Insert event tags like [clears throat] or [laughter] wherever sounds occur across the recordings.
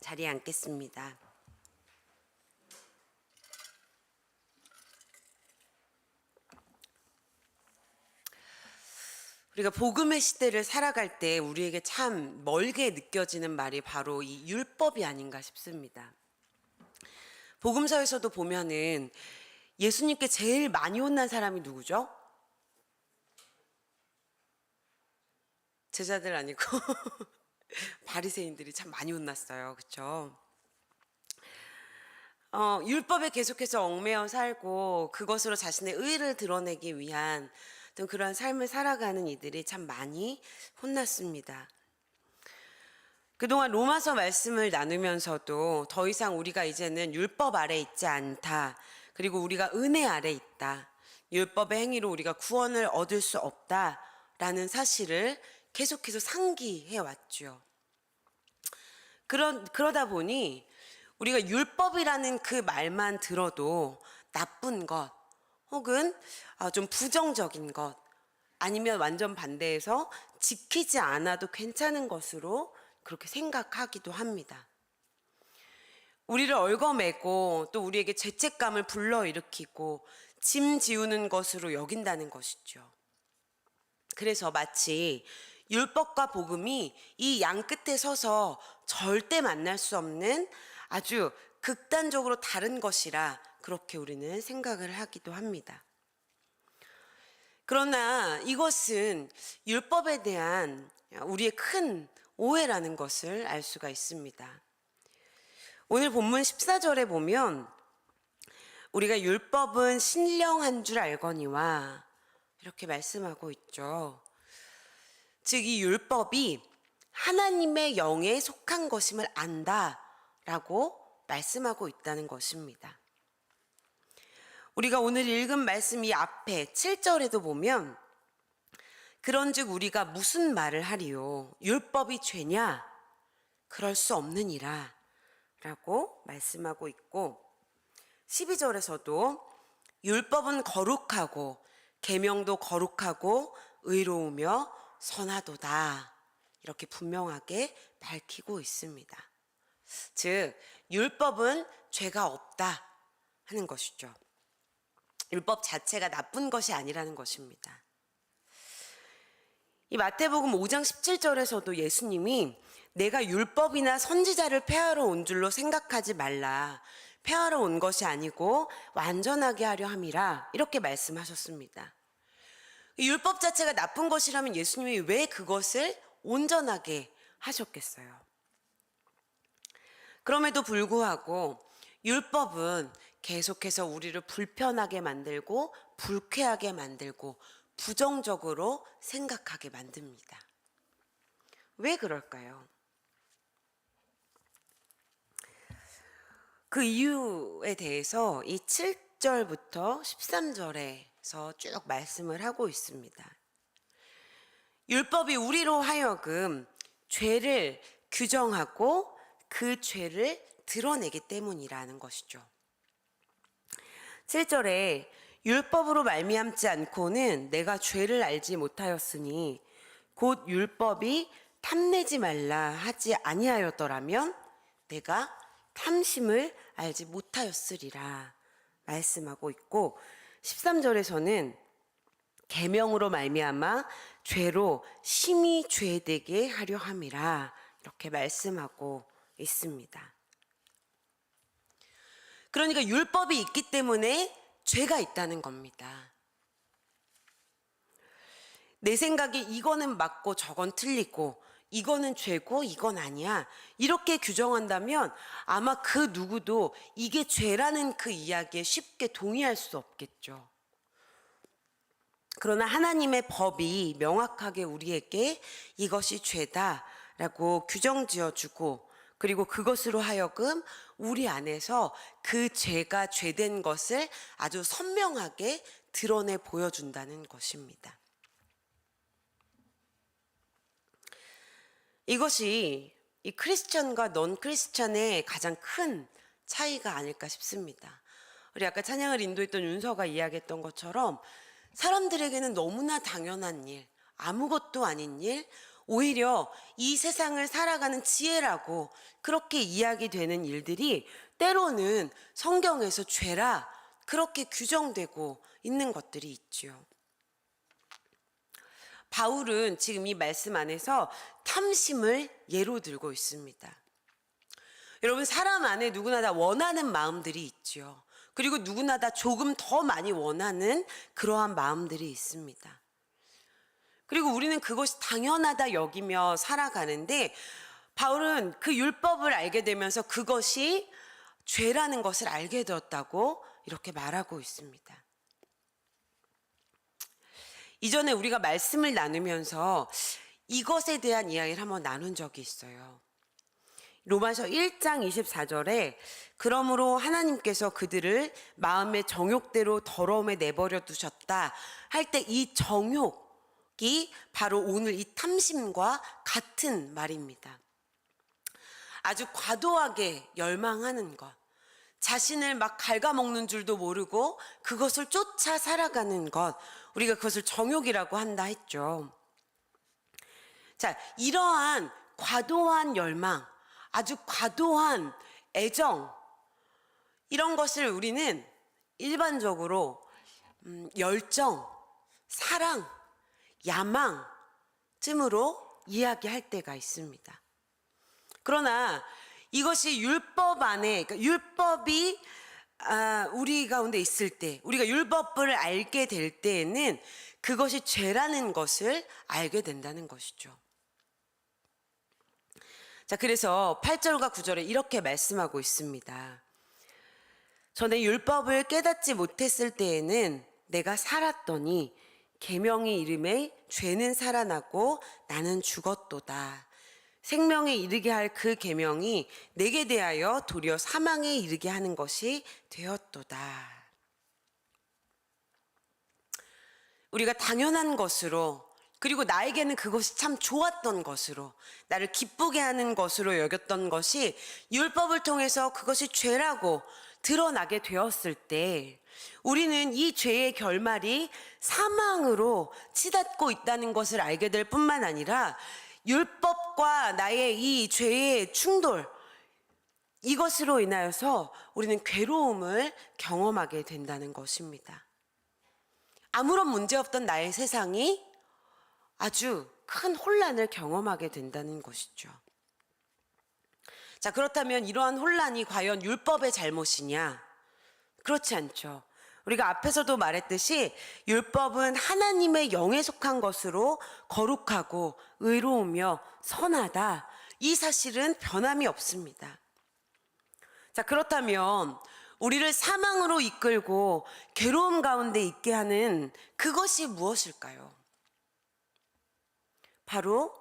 자리에 앉겠습니다. 우리가 복음의 시대를 살아갈 때 우리에게 참 멀게 느껴지는 말이 바로 이 율법이 아닌가 싶습니다. 복음서에서도 보면은 예수님께 제일 많이 혼난 사람이 누구죠? 제자들 아니고 [laughs] 바리새인들이 참 많이 혼났어요. 그렇죠? 어, 율법에 계속해서 얽매여 살고 그것으로 자신의 의를 드러내기 위한 어떤 그런 삶을 살아가는 이들이 참 많이 혼났습니다. 그동안 로마서 말씀을 나누면서도 더 이상 우리가 이제는 율법 아래 있지 않다. 그리고 우리가 은혜 아래 있다. 율법의 행위로 우리가 구원을 얻을 수 없다. 라는 사실을 계속해서 상기해 왔죠. 그런, 그러다 보니 우리가 율법이라는 그 말만 들어도 나쁜 것, 혹은 아, 좀 부정적인 것, 아니면 완전 반대해서 지키지 않아도 괜찮은 것으로 그렇게 생각하기도 합니다. 우리를 얽어매고 또 우리에게 죄책감을 불러일으키고 짐 지우는 것으로 여긴다는 것이죠. 그래서 마치 율법과 복음이 이 양 끝에 서서 절대 만날 수 없는 아주 극단적으로 다른 것이라 그렇게 우리는 생각을 하기도 합니다. 그러나 이것은 율법에 대한 우리의 큰 오해라는 것을 알 수가 있습니다. 오늘 본문 14절에 보면 우리가 율법은 신령한 줄 알거니와 이렇게 말씀하고 있죠. 즉, 이 율법이 하나님의 영에 속한 것임을 안다라고 말씀하고 있다는 것입니다. 우리가 오늘 읽은 말씀 이 앞에 7절에도 보면 그런즉 우리가 무슨 말을 하리요 율법이 죄냐 그럴 수 없느니라 라고 말씀하고 있고 12절에서도 율법은 거룩하고 계명도 거룩하고 의로우며 선하도다 이렇게 분명하게 밝히고 있습니다. 즉 율법은 죄가 없다 하는 것이죠. 율법 자체가 나쁜 것이 아니라는 것입니다. 이 마태복음 5장 17절에서도 예수님이 내가 율법이나 선지자를 폐하러 온 줄로 생각하지 말라. 폐하러 온 것이 아니고 완전하게 하려 함이라. 이렇게 말씀하셨습니다. 이 율법 자체가 나쁜 것이라면 예수님이 왜 그것을 온전하게 하셨겠어요? 그럼에도 불구하고 율법은 계속해서 우리를 불편하게 만들고 불쾌하게 만들고 부정적으로 생각하게 만듭니다. 왜 그럴까요? 그 이유에 대해서 이 7절부터 13절에 서 쭉 말씀을 하고 있습니다. 율법이 우리로 하여금 죄를 규정하고 그 죄를 드러내기 때문이라는 것이죠. 7절에 율법으로 말미암지 않고는 내가 죄를 알지 못하였으니 곧 율법이 탐내지 말라 하지 아니하였더라면 내가 탐심을 알지 못하였으리라 말씀하고 있고 13절에서는 계명으로 말미암아 죄로 심히 죄되게 하려 함이라 이렇게 말씀하고 있습니다. 그러니까 율법이 있기 때문에 죄가 있다는 겁니다. 내 생각에 이거는 맞고 저건 틀리고 이거는 죄고 이건 아니야. 이렇게 규정한다면 아마 그 누구도 이게 죄라는 그 이야기에 쉽게 동의할 수 없겠죠. 그러나 하나님의 법이 명확하게 우리에게 이것이 죄다라고 규정 지어주고 그리고 그것으로 하여금 우리 안에서 그 죄가 죄된 것을 아주 선명하게 드러내 보여준다는 것입니다. 이것이 이 크리스천과 넌 크리스천의 가장 큰 차이가 아닐까 싶습니다. 우리 아까 찬양을 인도했던 윤서가 이야기했던 것처럼 사람들에게는 너무나 당연한 일, 아무것도 아닌 일, 오히려 이 세상을 살아가는 지혜라고 그렇게 이야기되는 일들이 때로는 성경에서 죄라 그렇게 규정되고 있는 것들이 있죠. 바울은 지금 이 말씀 안에서 탐심을 예로 들고 있습니다. 여러분 사람 안에 누구나 다 원하는 마음들이 있죠. 그리고 누구나 다 조금 더 많이 원하는 그러한 마음들이 있습니다. 그리고 우리는 그것이 당연하다 여기며 살아가는데 바울은 그 율법을 알게 되면서 그것이 죄라는 것을 알게 되었다고 이렇게 말하고 있습니다. 이전에 우리가 말씀을 나누면서 이것에 대한 이야기를 한번 나눈 적이 있어요. 로마서 1장 24절에 그러므로 하나님께서 그들을 마음의 정욕대로 더러움에 내버려 두셨다 할 때 이 정욕이 바로 오늘 이 탐심과 같은 말입니다. 아주 과도하게 열망하는 것, 자신을 막 갉아먹는 줄도 모르고 그것을 쫓아 살아가는 것, 우리가 그것을 정욕이라고 한다 했죠. 자, 이러한 과도한 열망, 아주 과도한 애정, 이런 것을 우리는 일반적으로 음, 열정, 사랑, 야망쯤으로 이야기할 때가 있습니다. 그러나 이것이 율법 안에, 그러니까 율법이 아, 우리 가운데 있을 때, 우리가 율법을 알게 될 때에는 그것이 죄라는 것을 알게 된다는 것이죠. 자, 그래서 8절과 9절에 이렇게 말씀하고 있습니다. 전에 율법을 깨닫지 못했을 때에는 내가 살았더니 계명의 이름에 죄는 살아나고 나는 죽었도다. 생명에 이르게 할 그 계명이 내게 대하여 도리어 사망에 이르게 하는 것이 되었도다. 우리가 당연한 것으로 그리고 나에게는 그것이 참 좋았던 것으로 나를 기쁘게 하는 것으로 여겼던 것이 율법을 통해서 그것이 죄라고 드러나게 되었을 때 우리는 이 죄의 결말이 사망으로 치닫고 있다는 것을 알게 될 뿐만 아니라 율법과 나의 이 죄의 충돌 이것으로 인하여서 우리는 괴로움을 경험하게 된다는 것입니다. 아무런 문제 없던 나의 세상이 아주 큰 혼란을 경험하게 된다는 것이죠. 자, 그렇다면 이러한 혼란이 과연 율법의 잘못이냐? 그렇지 않죠. 우리가 앞에서도 말했듯이 율법은 하나님의 영에 속한 것으로 거룩하고 의로우며 선하다. 이 사실은 변함이 없습니다. 자, 그렇다면 우리를 사망으로 이끌고 괴로움 가운데 있게 하는 그것이 무엇일까요? 바로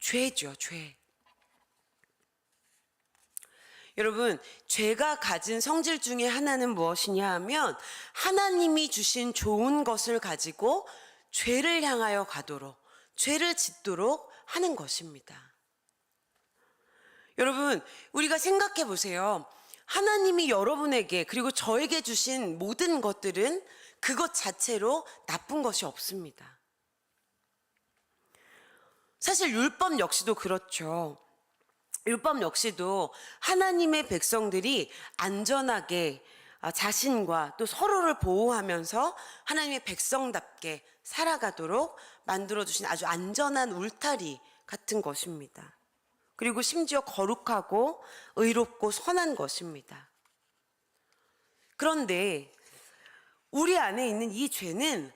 죄죠, 죄. 여러분, 죄가 가진 성질 중에 하나는 무엇이냐 하면 하나님이 주신 좋은 것을 가지고 죄를 향하여 가도록, 죄를 짓도록 하는 것입니다. 여러분, 우리가 생각해 보세요. 하나님이 여러분에게 그리고 저에게 주신 모든 것들은 그것 자체로 나쁜 것이 없습니다. 사실 율법 역시도 그렇죠. 율법 역시도 하나님의 백성들이 안전하게 아, 자신과 또 서로를 보호하면서 하나님의 백성답게 살아가도록 만들어주신 아주 안전한 울타리 같은 것입니다. 그리고 심지어 거룩하고 의롭고 선한 것입니다. 그런데 우리 안에 있는 이 죄는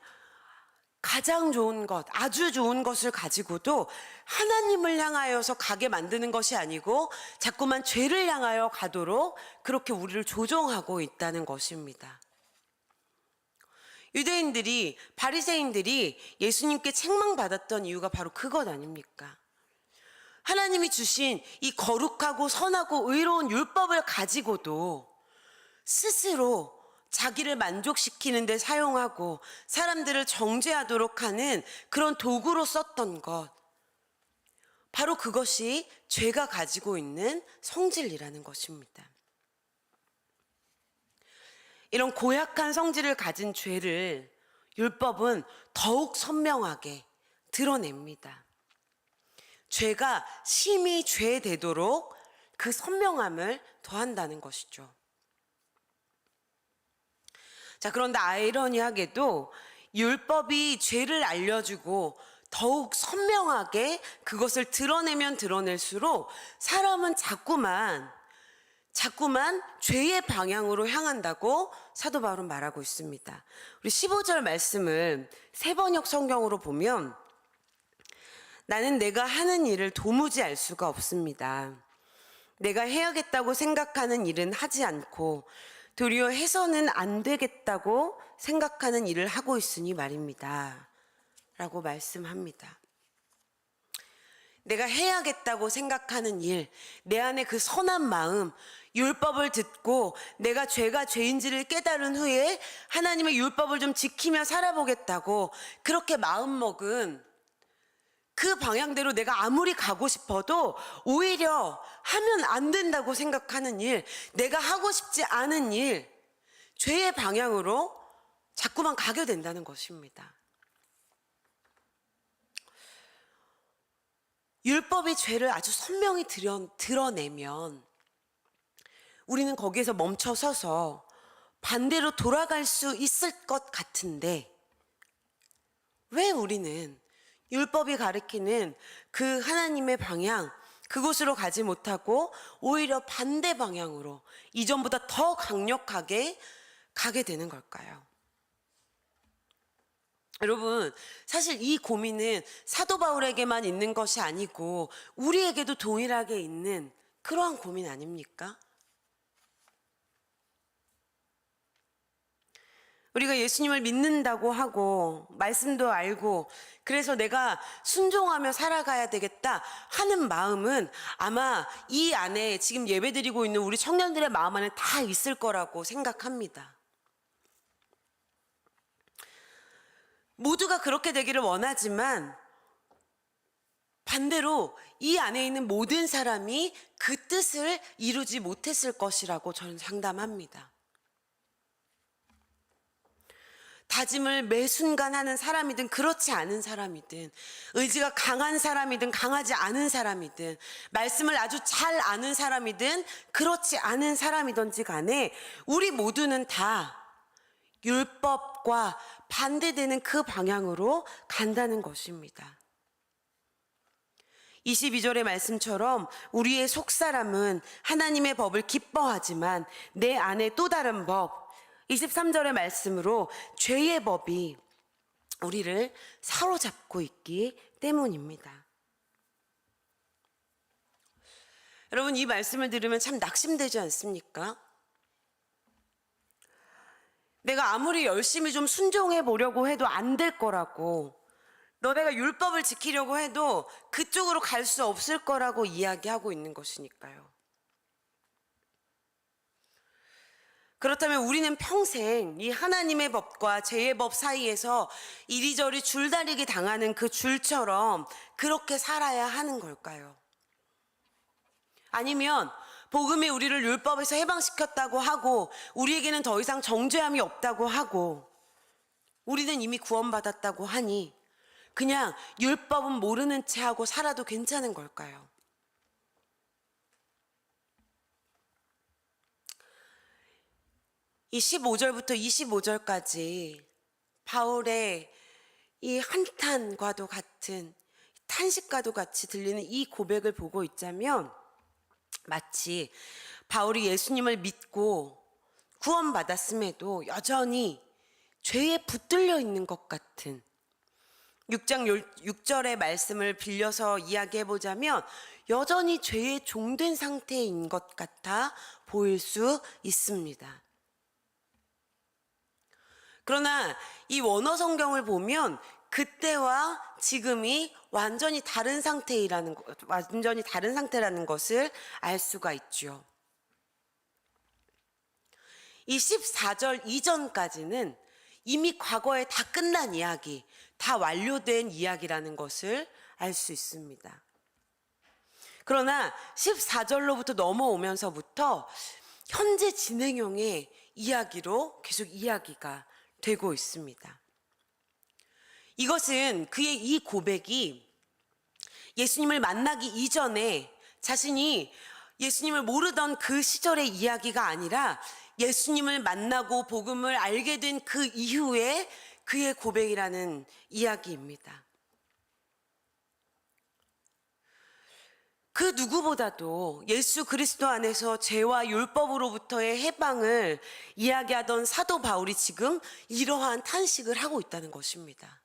가장 좋은 것, 아주 좋은 것을 가지고도 하나님을 향하여서 가게 만드는 것이 아니고 자꾸만 죄를 향하여 가도록 그렇게 우리를 조종하고 있다는 것입니다. 유대인들이 바리새인들이 예수님께 책망받았던 이유가 바로 그것 아닙니까? 하나님이 주신 이 거룩하고 선하고 의로운 율법을 가지고도 스스로 자기를 만족시키는 데 사용하고 사람들을 정죄하도록 하는 그런 도구로 썼던 것. 바로 그것이 죄가 가지고 있는 성질이라는 것입니다. 이런 고약한 성질을 가진 죄를 율법은 더욱 선명하게 드러냅니다. 죄가 심히 죄되도록 그 선명함을 더한다는 것이죠. 자, 그런데 아이러니하게도 율법이 죄를 알려주고 더욱 선명하게 그것을 드러내면 드러낼수록 사람은 자꾸만 자꾸만 죄의 방향으로 향한다고 사도 바울은 말하고 있습니다. 우리 15절 말씀을 세 번역 성경으로 보면 나는 내가 하는 일을 도무지 알 수가 없습니다. 내가 해야겠다고 생각하는 일은 하지 않고 도리어 해서는 안 되겠다고 생각하는 일을 하고 있으니 말입니다. 라고 말씀합니다. 내가 해야겠다고 생각하는 일, 내 안에 그 선한 마음, 율법을 듣고 내가 죄가 죄인지를 깨달은 후에 하나님의 율법을 좀 지키며 살아보겠다고 그렇게 마음먹은 그 방향대로 내가 아무리 가고 싶어도 오히려 하면 안 된다고 생각하는 일, 내가 하고 싶지 않은 일, 죄의 방향으로 자꾸만 가게 된다는 것입니다. 율법이 죄를 아주 선명히 드러, 드러내면 우리는 거기에서 멈춰 서서 반대로 돌아갈 수 있을 것 같은데 왜 우리는 율법이 가리키는 그 하나님의 방향, 그곳으로 가지 못하고 오히려 반대 방향으로 이전보다 더 강력하게 가게 되는 걸까요? 여러분, 사실 이 고민은 사도 바울에게만 있는 것이 아니고 우리에게도 동일하게 있는 그러한 고민 아닙니까? 우리가 예수님을 믿는다고 하고 말씀도 알고 그래서 내가 순종하며 살아가야 되겠다 하는 마음은 아마 이 안에 지금 예배드리고 있는 우리 청년들의 마음 안에 다 있을 거라고 생각합니다. 모두가 그렇게 되기를 원하지만 반대로 이 안에 있는 모든 사람이 그 뜻을 이루지 못했을 것이라고 저는 상담합니다. 다짐을 매 순간 하는 사람이든 그렇지 않은 사람이든 의지가 강한 사람이든 강하지 않은 사람이든 말씀을 아주 잘 아는 사람이든 그렇지 않은 사람이든지 간에 우리 모두는 다 율법과 반대되는 그 방향으로 간다는 것입니다. 22절의 말씀처럼 우리의 속사람은 하나님의 법을 기뻐하지만 내 안에 또 다른 법, 23절의 말씀으로 죄의 법이 우리를 사로잡고 있기 때문입니다. 여러분, 이 말씀을 들으면 참 낙심되지 않습니까? 내가 아무리 열심히 좀 순종해 보려고 해도 안 될 거라고, 너네가 율법을 지키려고 해도 그쪽으로 갈 수 없을 거라고 이야기하고 있는 것이니까요. 그렇다면 우리는 평생 이 하나님의 법과 죄의 법 사이에서 이리저리 줄다리기 당하는 그 줄처럼 그렇게 살아야 하는 걸까요? 아니면 복음이 우리를 율법에서 해방시켰다고 하고 우리에게는 더 이상 정죄함이 없다고 하고 우리는 이미 구원받았다고 하니 그냥 율법은 모르는 채 하고 살아도 괜찮은 걸까요? 이 15절부터 25절까지 바울의 이 한탄과도 같은 탄식과도 같이 들리는 이 고백을 보고 있자면 마치 바울이 예수님을 믿고 구원받았음에도 여전히 죄에 붙들려 있는 것 같은 6장 6절의 말씀을 빌려서 이야기해 보자면 여전히 죄에 종된 상태인 것 같아 보일 수 있습니다. 그러나 이 원어 성경을 보면 그때와 지금이 완전히 다른 상태라는 것, 완전히 다른 상태라는 것을 알 수가 있죠. 이 14절 이전까지는 이미 과거에 다 끝난 이야기, 다 완료된 이야기라는 것을 알 수 있습니다. 그러나 14절로부터 넘어오면서부터 현재 진행형의 이야기로 계속 이야기가 되고 있습니다. 이것은 그의 이 고백이 예수님을 만나기 이전에 자신이 예수님을 모르던 그 시절의 이야기가 아니라 예수님을 만나고 복음을 알게 된 그 이후에 그의 고백이라는 이야기입니다. 그 누구보다도 예수 그리스도 안에서 죄와 율법으로부터의 해방을 이야기하던 사도 바울이 지금 이러한 탄식을 하고 있다는 것입니다.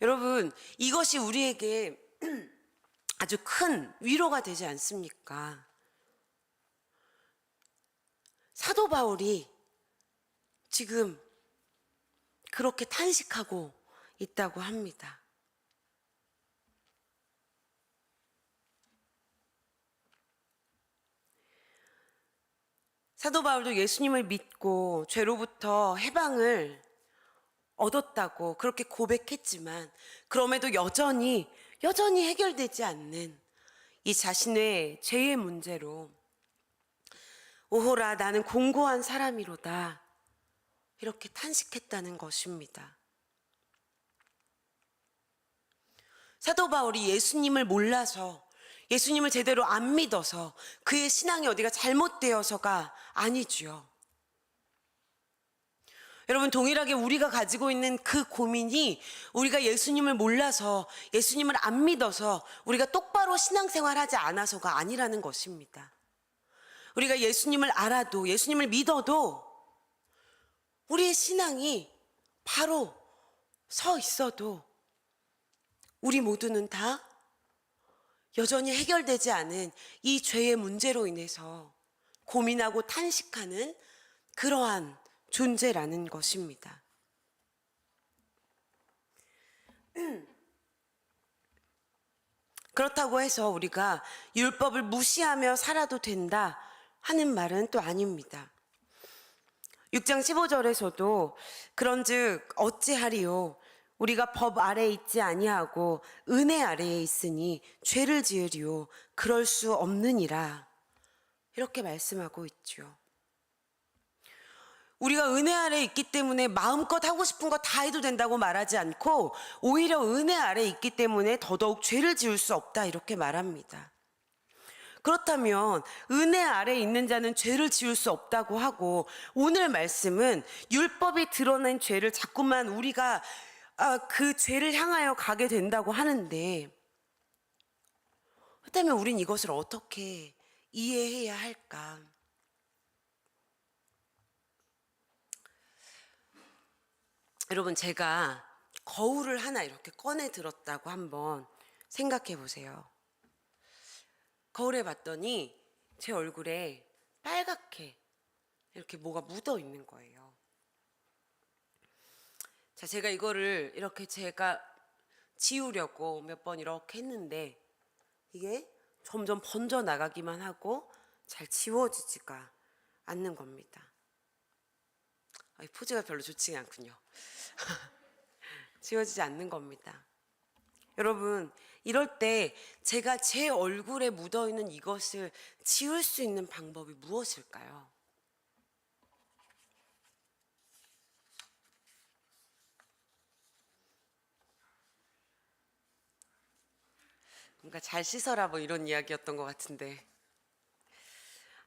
여러분, 이것이 우리에게 [clears throat] 아주 큰 위로가 되지 않습니까? 사도 바울이 지금 그렇게 탄식하고 있다고 합니다. 사도 바울도 예수님을 믿고 죄로부터 해방을 얻었다고 그렇게 고백했지만 그럼에도 여전히 여전히 해결되지 않는 이 자신의 죄의 문제로 오호라 나는 공고한 사람이로다 이렇게 탄식했다는 것입니다. 사도 바울이 예수님을 몰라서 예수님을 제대로 안 믿어서 그의 신앙이 어디가 잘못되어서가 아니지요. 여러분 동일하게 우리가 가지고 있는 그 고민이 우리가 예수님을 몰라서 예수님을 안 믿어서 우리가 똑바로 신앙생활 하지 않아서가 아니라는 것입니다. 우리가 예수님을 알아도 예수님을 믿어도 우리의 신앙이 바로 서 있어도 우리 모두는 다 여전히 해결되지 않은 이 죄의 문제로 인해서 고민하고 탄식하는 그러한 존재라는 것입니다. [clears throat] 그렇다고 해서 우리가 율법을 무시하며 살아도 된다 하는 말은 또 아닙니다. 6장 15절에서도 그런즉 어찌하리요 우리가 법 아래에 있지 아니하고 은혜 아래에 있으니 죄를 지으리요 그럴 수 없느니라 이렇게 말씀하고 있죠. 우리가 은혜 아래에 있기 때문에 마음껏 하고 싶은 거 다 해도 된다고 말하지 않고 오히려 은혜 아래에 있기 때문에 더더욱 죄를 지을 수 없다 이렇게 말합니다. 그렇다면 은혜 아래에 있는 자는 죄를 지을 수 없다고 하고 오늘 말씀은 율법이 드러낸 죄를 자꾸만 우리가 아, 그 죄를 향하여 가게 된다고 하는데 그렇다면 우린 이것을 어떻게 이해해야 할까? 여러분 제가 거울을 하나 이렇게 꺼내 들었다고 한번 생각해 보세요. 거울에 봤더니 제 얼굴에 빨갛게 이렇게 뭐가 묻어 있는 거예요. 자, 제가 이거를 이렇게 제가 지우려고 몇 번 이렇게 했는데 이게 점점 번져 나가기만 하고 잘 지워지지가 않는 겁니다. 아, 이 포즈가 별로 좋지 않군요. [laughs] 지워지지 않는 겁니다. 여러분, 이럴 때 제가 제 얼굴에 묻어 있는 이것을 지울 수 있는 방법이 무엇일까요? 뭔가 잘 씻어라 뭐 이런 이야기였던 것 같은데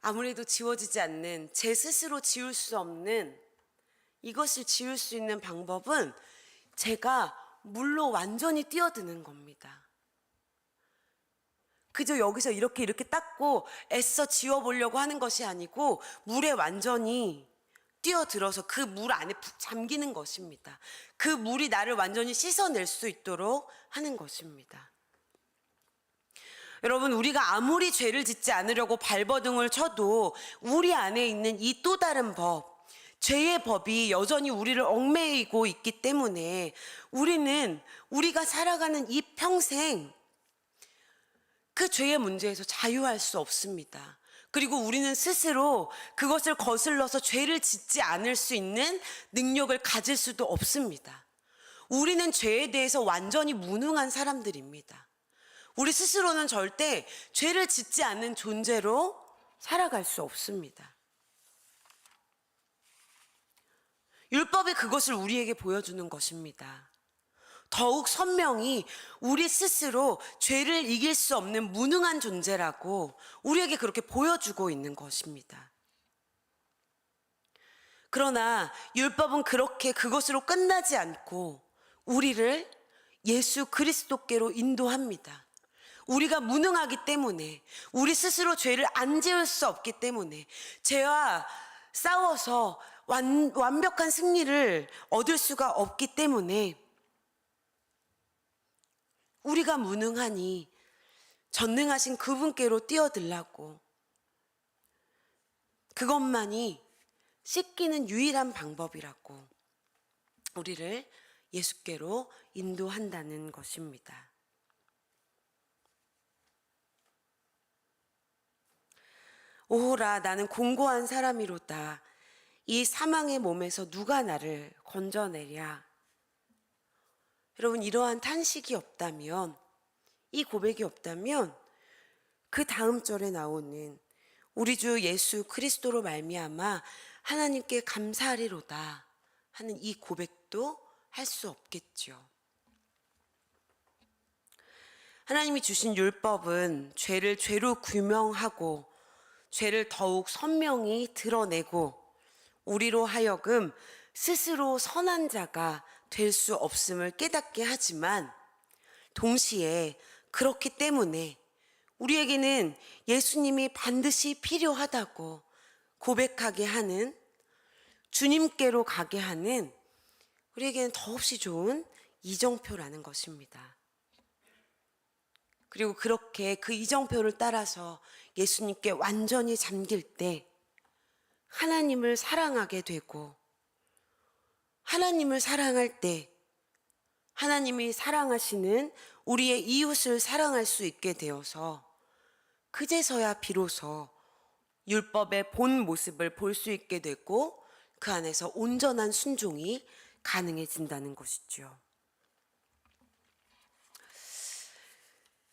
아무래도 지워지지 않는 제 스스로 지울 수 없는 이것을 지울 수 있는 방법은 제가 물로 완전히 뛰어드는 겁니다. 그저 여기서 이렇게 이렇게 닦고 애써 지워보려고 하는 것이 아니고 물에 완전히 뛰어들어서 그 물 안에 푹 잠기는 것입니다. 그 물이 나를 완전히 씻어낼 수 있도록 하는 것입니다. 여러분, 우리가 아무리 죄를 짓지 않으려고 발버둥을 쳐도 우리 안에 있는 이 또 다른 법, 죄의 법이 여전히 우리를 얽매이고 있기 때문에 우리는 우리가 살아가는 이 평생 그 죄의 문제에서 자유할 수 없습니다. 그리고 우리는 스스로 그것을 거슬러서 죄를 짓지 않을 수 있는 능력을 가질 수도 없습니다. 우리는 죄에 대해서 완전히 무능한 사람들입니다. 우리 스스로는 절대 죄를 짓지 않는 존재로 살아갈 수 없습니다. 율법이 그것을 우리에게 보여주는 것입니다. 더욱 선명히 우리 스스로 죄를 이길 수 없는 무능한 존재라고 우리에게 그렇게 보여주고 있는 것입니다. 그러나 율법은 그렇게 그것으로 끝나지 않고 우리를 예수 그리스도께로 인도합니다. 우리가 무능하기 때문에 우리 스스로 죄를 안 지을 수 없기 때문에 죄와 싸워서 완, 완벽한 승리를 얻을 수가 없기 때문에 우리가 무능하니 전능하신 그분께로 뛰어들라고 그것만이 씻기는 유일한 방법이라고 우리를 예수께로 인도한다는 것입니다. 오호라 나는 공고한 사람이로다. 이 사망의 몸에서 누가 나를 건져내랴. 여러분 이러한 탄식이 없다면 이 고백이 없다면 그 다음 절에 나오는 우리 주 예수 그리스도로 말미암아 하나님께 감사하리로다 하는 이 고백도 할 수 없겠죠. 하나님이 주신 율법은 죄를 죄로 규명하고 죄를 더욱 선명히 드러내고 우리로 하여금 스스로 선한 자가 될 수 없음을 깨닫게 하지만 동시에 그렇기 때문에 우리에게는 예수님이 반드시 필요하다고 고백하게 하는 주님께로 가게 하는 우리에게는 더없이 좋은 이정표라는 것입니다. 그리고 그렇게 그 이정표를 따라서 예수님께 완전히 잠길 때 하나님을 사랑하게 되고 하나님을 사랑할 때 하나님이 사랑하시는 우리의 이웃을 사랑할 수 있게 되어서 그제서야 비로소 율법의 본 모습을 볼 수 있게 되고 그 안에서 온전한 순종이 가능해진다는 것이죠.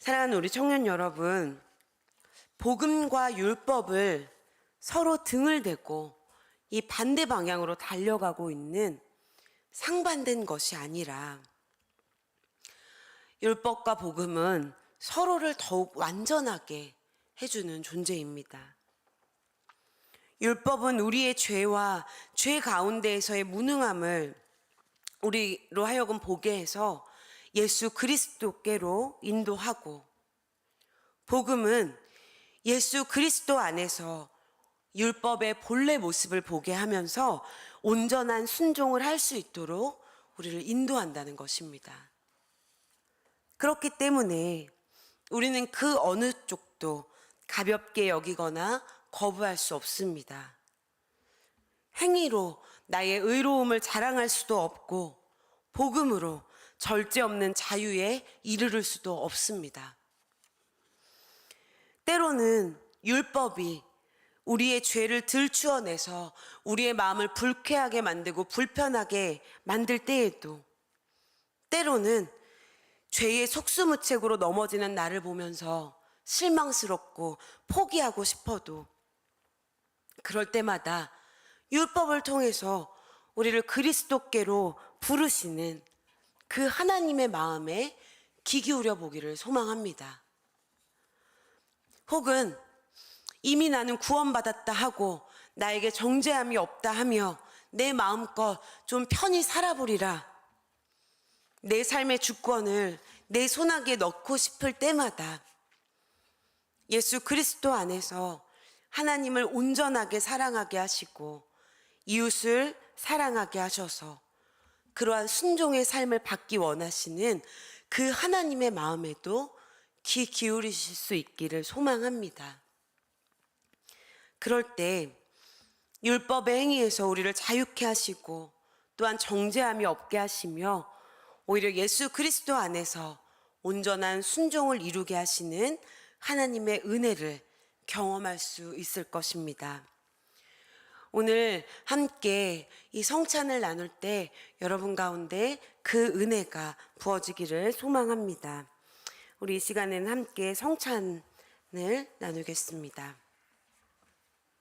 사랑하는 우리 청년 여러분, 복음과 율법을 서로 등을 대고 이 반대 방향으로 달려가고 있는 상반된 것이 아니라 율법과 복음은 서로를 더욱 완전하게 해주는 존재입니다. 율법은 우리의 죄와 죄 가운데에서의 무능함을 우리로 하여금 보게 해서 예수 그리스도께로 인도하고 복음은 예수 그리스도 안에서 율법의 본래 모습을 보게 하면서 온전한 순종을 할 수 있도록 우리를 인도한다는 것입니다. 그렇기 때문에 우리는 그 어느 쪽도 가볍게 여기거나 거부할 수 없습니다. 행위로 나의 의로움을 자랑할 수도 없고 복음으로 절제 없는 자유에 이르를 수도 없습니다. 때로는 율법이 우리의 죄를 들추어내서 우리의 마음을 불쾌하게 만들고 불편하게 만들 때에도 때로는 죄의 속수무책으로 넘어지는 나를 보면서 실망스럽고 포기하고 싶어도 그럴 때마다 율법을 통해서 우리를 그리스도께로 부르시는 그 하나님의 마음에 귀 기울여 보기를 소망합니다. 혹은 이미 나는 구원받았다 하고 나에게 정죄함이 없다 하며 내 마음껏 좀 편히 살아보리라. 내 삶의 주권을 내 손아귀에 넣고 싶을 때마다 예수 그리스도 안에서 하나님을 온전하게 사랑하게 하시고 이웃을 사랑하게 하셔서 그러한 순종의 삶을 받기 원하시는 그 하나님의 마음에도 귀 기울이실 수 있기를 소망합니다. 그럴 때 율법의 행위에서 우리를 자유케 하시고 또한 정죄함이 없게 하시며 오히려 예수 그리스도 안에서 온전한 순종을 이루게 하시는 하나님의 은혜를 경험할 수 있을 것입니다. 오늘 함께 이 성찬을 나눌 때 여러분 가운데 그 은혜가 부어지기를 소망합니다. 우리 이 시간에는 함께 성찬을 나누겠습니다.